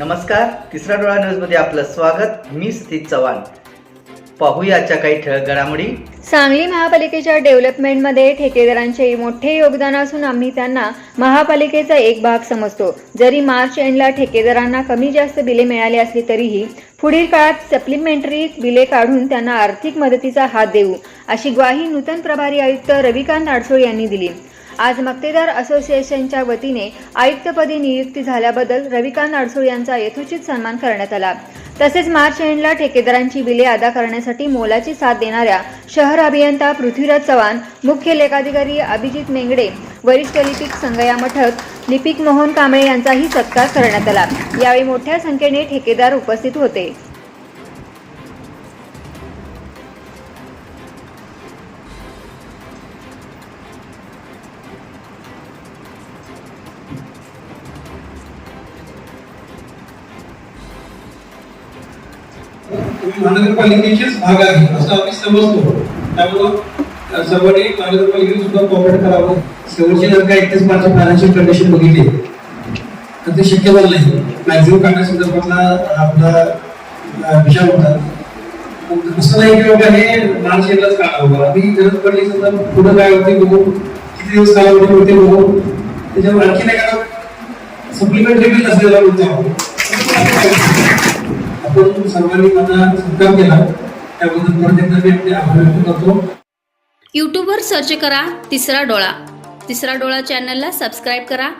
नमस्कार तिसरा डोळा न्यूजमध्ये आपलं स्वागत. मी स्थित चव्हाण. पाहूयाच्या काही ठळक घडामोडी. सांगली महापालिकेच्या डेव्हलपमेंटमध्ये ठेकेदारांचे मोठे योगदान असून आम्ही त्यांना महापालिकेचा एक भाग समजतो. जरी मार्च एंडला ठेकेदारांना कमी जास्त बिले मिळाली असली तरीही पुढील काळात सप्लिमेंटरी बिले काढून त्यांना आर्थिक मदतीचा हात देऊ अशी ग्वाही नूतन प्रभारी आयुक्त रविकांत आडसोळ यांनी दिली. आज मक्तेदार असोसिएशनच्या वतीने आयुक्तपदी नियुक्ती झाल्याबद्दल रविकांत अडसूळ यांचा यथोचित सन्मान करण्यात आला. तसेच मार्च एंडला ठेकेदारांची बिले अदा करण्यासाठी मोलाची साथ देणाऱ्या शहर अभियंता पृथ्वीराज चव्हाण मुख्य लेखाधिकारी अभिजित मेंगडे वरिष्ठ लिपिक संगया मठक लिपिक मोहन कांबळे यांचाही सत्कार करण्यात आला. यावेळी मोठ्या संख्येने ठेकेदार उपस्थित होते. महानगरपालिकेचेच भाग आहे असं आम्ही समजतो. त्यामुळं अ, सर्वांनी महानगरपालिकेने सुद्धा कॉपरेट करावं. शेवटचे जर का एकतीस मार्च फायनान्शियल कंडिशन बघितली. तर ते शक्य झालं नाही. मॅक्झिमम काढण्यासंदर्भातला आपला विचार होता. असं नाही की बाबा हे मार्च एंडलाच काढावं आम्ही गरज पडली समजा पुढं काय होते बघू. किती दिवस कालावधी होते बघू. त्याच्यावर आणखी एखादा सप्लिमेंटरी बिल असलेला होता आपण सर्वांनी माझा सत्कार केला. त्याबद्दल परत एकदा मी आपले आभार व्यक्त करतो. यूट्यूबवर सर्च करा तिसरा डोळा. तिसरा डोळा चॅनलला सबस्क्राईब करा.